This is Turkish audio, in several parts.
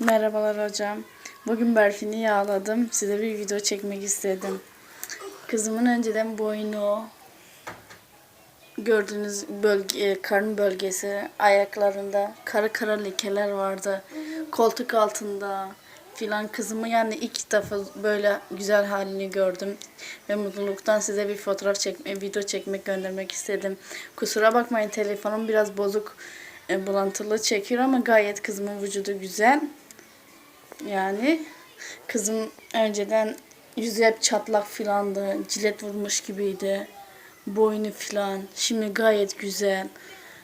Merhabalar hocam. Bugün Berfin'i yağladım. Size bir video çekmek istedim. Kızımın önceden boynu, gördüğünüz bölge, karın bölgesi, ayaklarında kara kara lekeler vardı. Koltuk altında filan kızımı yani ilk defa böyle güzel halini gördüm. Ve mutluluktan size bir fotoğraf çekme, video çekmek, göndermek istedim. Kusura bakmayın telefonum biraz bozuk, e, bulantılı çekiyor ama gayet kızımın vücudu güzel. Yani kızım önceden yüzü hep çatlak filandı. Cilet vurmuş gibiydi. Boynu filan. Şimdi gayet güzel.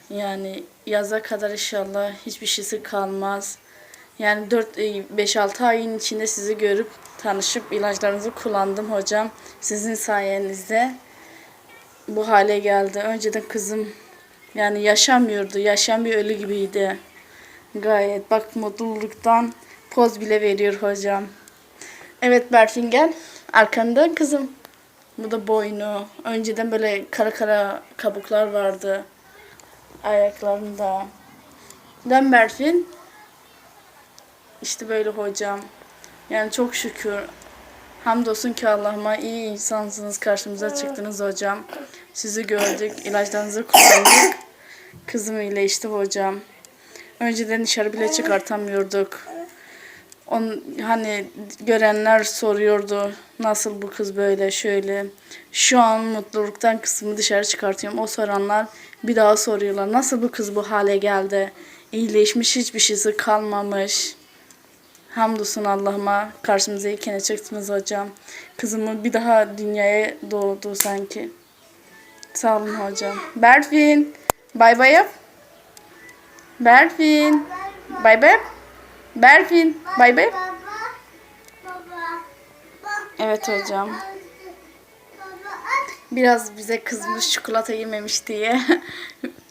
Yani yaza kadar inşallah hiçbir şeysi kalmaz. Yani 4 5-6 ayın içinde sizi görüp tanışıp ilaçlarınızı kullandım hocam. Sizin sayenizde bu hale geldi. Önceden kızım yani yaşamıyordu. Yaşayan bir ölü gibiydi. Gayet bak mutluluktan poz bile veriyor hocam. Evet Berfin gel. Arkanda kızım. Bu da boynu. Önceden böyle kara kara kabuklar vardı. Ayaklarında. Dön Berfin. İşte böyle hocam. Yani çok şükür. Hamdolsun ki Allah'ıma iyi insansınız. Karşımıza çıktınız hocam. Sizi gördük. ilaçlarınızı kullandık. Kızım iyileşti hocam. Önceden dışarı bile çıkartamıyorduk. On, hani görenler soruyordu nasıl bu kız böyle şöyle. Şu an mutluluktan kısmı dışarı çıkartıyorum. O soranlar bir daha soruyorlar. Nasıl bu kız bu hale geldi? İyileşmiş hiçbir şeysi kalmamış. Hamdolsun Allah'ıma karşımıza iken çıktınız hocam. Kızımı bir daha dünyaya doğdu sanki. Sağ olun hocam. Berfin. Bay bay. Berfin. Bay bay. Berfin. Bay bay. Evet hocam. Biraz bize kızmış çikolata yememiş diye